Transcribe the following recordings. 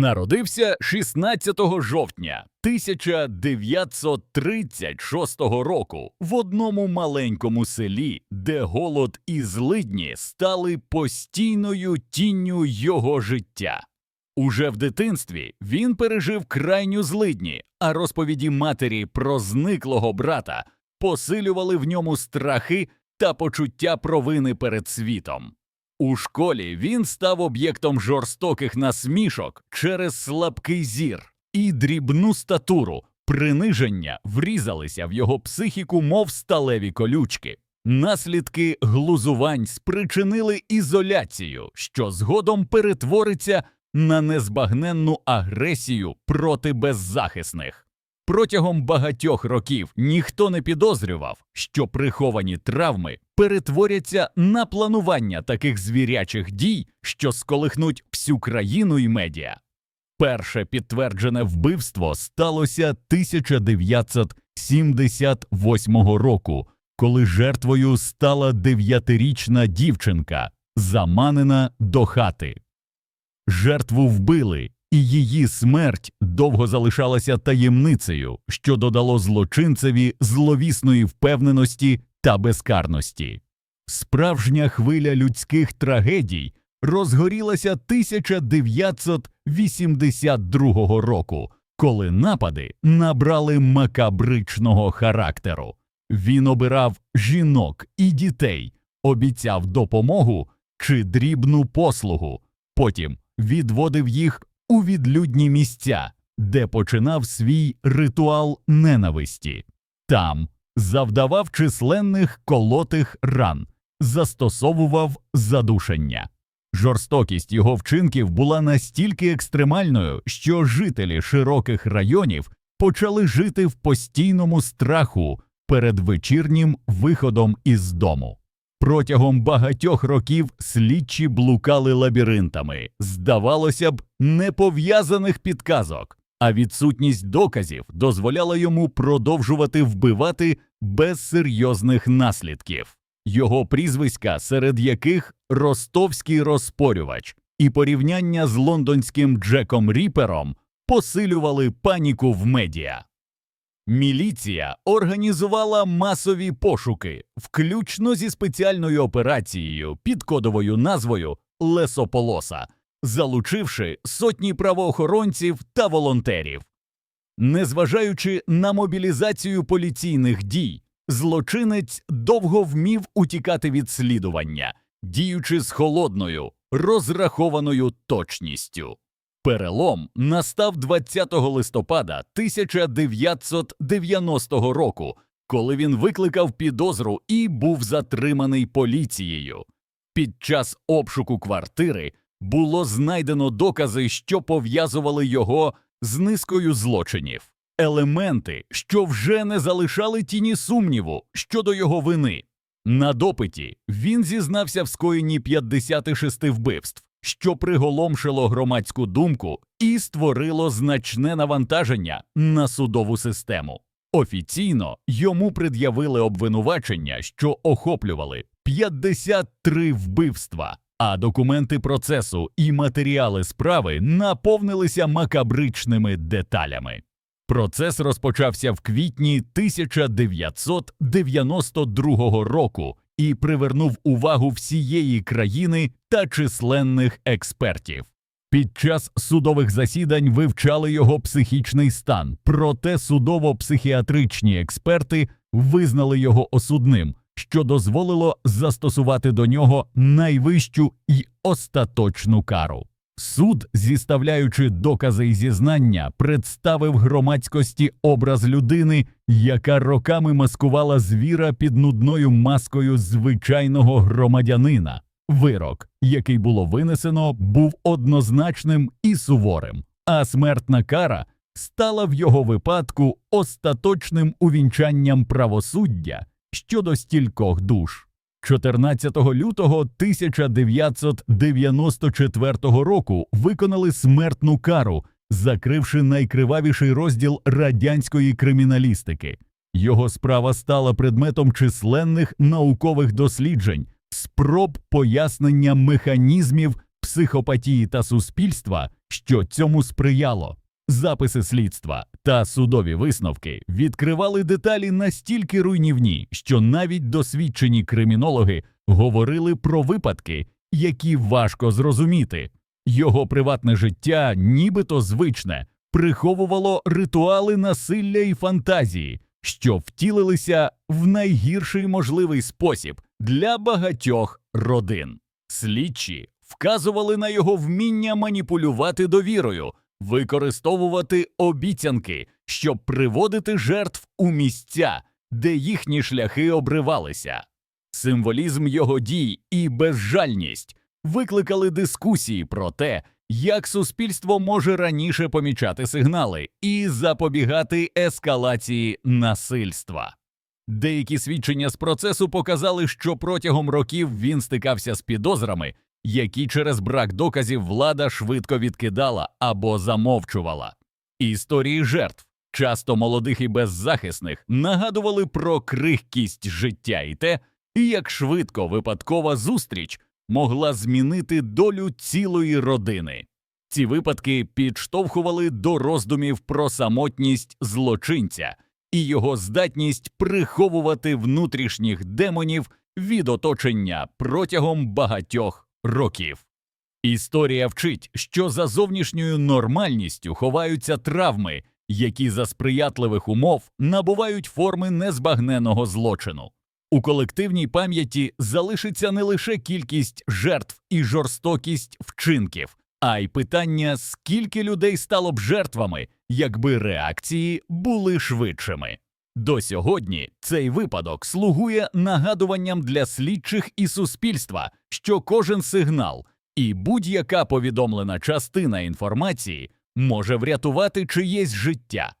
Народився 16 жовтня 1936 року в одному маленькому селі, де голод і злидні стали постійною тінню його життя. Уже в дитинстві він пережив крайню злидні, а розповіді матері про зниклого брата посилювали в ньому страхи та почуття провини перед світом. У школі він став об'єктом жорстоких насмішок через слабкий зір і дрібну статуру. Приниження врізалися в його психіку, мов сталеві колючки. Наслідки глузувань спричинили ізоляцію, що згодом перетвориться на незбагненну агресію проти беззахисних. Протягом багатьох років ніхто не підозрював, що приховані травми перетворяться на планування таких звірячих дій, що сколихнуть всю країну і медіа. Перше підтверджене вбивство сталося 1978 року, коли жертвою стала дев'ятирічна дівчинка, заманена до хати. Жертву вбили, і її смерть довго залишалася таємницею, що додало злочинцеві зловісної впевненості та безкарності. Справжня хвиля людських трагедій розгорілася 1982 року, коли напади набрали макабричного характеру. Він обирав жінок і дітей, обіцяв допомогу чи дрібну послугу, потім відводив їх у відлюдні місця, де починав свій ритуал ненависті. Там завдавав численних колотих ран, застосовував задушення. Жорстокість його вчинків була настільки екстремальною, що жителі широких районів почали жити в постійному страху перед вечірнім виходом із дому. Протягом багатьох років слідчі блукали лабіринтами, здавалося б, непов'язаних підказок, а відсутність доказів дозволяла йому продовжувати вбивати без серйозних наслідків. Його прізвиська, серед яких ростовський розпорювач і порівняння з лондонським Джеком Ріпером посилювали паніку в медіа. Міліція організувала масові пошуки, включно зі спеціальною операцією під кодовою назвою Лесополоса, залучивши сотні правоохоронців та волонтерів. Незважаючи на мобілізацію поліційних дій, злочинець довго вмів утікати від слідування, діючи з холодною, розрахованою точністю. Перелом настав 20 листопада 1990 року, коли він викликав підозру і був затриманий поліцією. Під час обшуку квартири було знайдено докази, що пов'язували його з низкою злочинів, елементи, що вже не залишали тіні сумніву щодо його вини. На допиті він зізнався в скоєнні 56 вбивств що приголомшило громадську думку і створило значне навантаження на судову систему. Офіційно йому пред'явили обвинувачення, що охоплювали 53 вбивства, а документи процесу і матеріали справи наповнилися макабричними деталями. Процес розпочався в квітні 1992 року і привернув увагу всієї країни та численних експертів. Під час судових засідань вивчали його психічний стан, проте судово-психіатричні експерти визнали його осудним, що дозволило застосувати до нього найвищу і остаточну кару. Суд, зіставляючи докази і зізнання, представив громадськості образ людини, яка роками маскувала звіра під нудною маскою звичайного громадянина. Вирок, який було винесено, був однозначним і суворим, а смертна кара стала в його випадку остаточним увінчанням правосуддя щодо стількох душ. 14 лютого 1994 року виконали смертну кару, закривши найкривавіший розділ радянської криміналістики. Його справа стала предметом численних наукових досліджень, спроб пояснення механізмів психопатії та суспільства, що цьому сприяло. Записи слідства та судові висновки відкривали деталі настільки руйнівні, що навіть досвідчені кримінологи говорили про випадки, які важко зрозуміти. Його приватне життя, нібито звичне, приховувало ритуали насилля і фантазії, що втілилися в найгірший можливий спосіб для багатьох родин. Слідчі вказували на його вміння маніпулювати довірою, використовувати обіцянки, щоб приводити жертв у місця, де їхні шляхи обривалися. Символізм його дій і безжальність викликали дискусії про те, як суспільство може раніше помічати сигнали і запобігати ескалації насильства. Деякі свідчення з процесу показали, що протягом років він стикався з підозрами, які через брак доказів влада швидко відкидала або замовчувала. Історії жертв, часто молодих і беззахисних, нагадували про крихкість життя і те, як швидко випадкова зустріч могла змінити долю цілої родини. Ці випадки підштовхували до роздумів про самотність злочинця і його здатність приховувати внутрішніх демонів від оточення протягом багатьох років. Історія вчить, що за зовнішньою нормальністю ховаються травми, які за сприятливих умов набувають форми незбагненого злочину. У колективній пам'яті залишиться не лише кількість жертв і жорстокість вчинків, а й питання, скільки людей стало б жертвами, якби реакції були швидшими. До сьогодні цей випадок слугує нагадуванням для слідчих і суспільства, що кожен сигнал і будь-яка повідомлена частина інформації може врятувати чиєсь життя.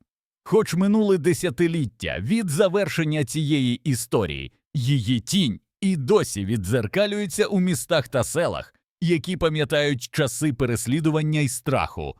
Хоч минули десятиліття від завершення цієї історії, її тінь і досі віддзеркалюється у містах та селах, які пам'ятають часи переслідування і страху,